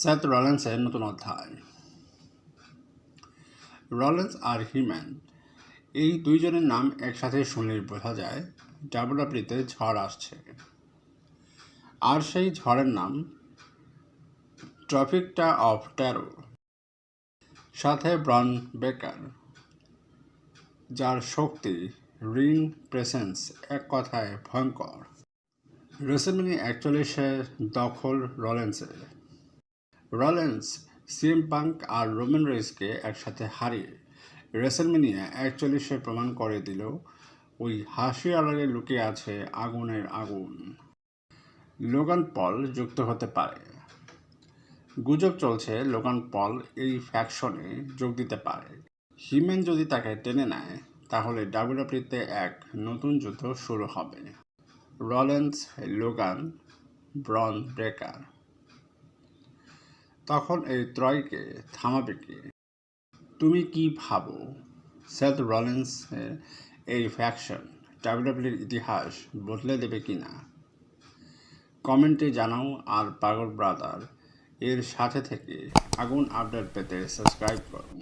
Seth রলেন্সের নতুন অধ্যায় Rollins আর হিম্যান এই দুইজনের নাম একসাথে শুনলে বোঝা যায় ডাব্লিউডাব্লিউতে ঝড় আসছে। আর সেই ঝড়ের নাম ট্রফিকটা অফ ট্যারো সাথে ব্রন বেকার যার শক্তি রিং প্রেসেন্স এক কথায় ভয়ঙ্কর। রেসেলমিনি একচল্লিশের দখল রলেন্সের রলেন্স সিএম পাঙ্ক আর রোমেন রেসকে একসাথে হারিয়ে রেসেলমিনিয়া একচল্লিশে প্রমাণ করে দিল ওই হাসি আড়ালে লুকিয়ে আছে আগুনের আগুন। লোগান পল যুক্ত হতে পারে। গুজব চলছে লোগান পল এই ফ্যাকশনে যোগ দিতে পারে। হিমেন যদি তাকে টেনে নেয়, তাহলে ডাব্লিউডাব্লিউতে এক নতুন যুদ্ধ শুরু হবে। Rollins Logan, Bron Breakker. তখন এই ত্রয়কে থামাবে কে? তুমি কি ভাবো? সেথ রলেন্স এই ফ্যাকশন ডাব্লিউডাব্লিউর ইতিহাস বদলে দেবে কি না? কমেন্টে জানাও আর পাগল ব্রাদার এর সাথে থেকে আগুন আপডেট পেতে সাবস্ক্রাইব করুন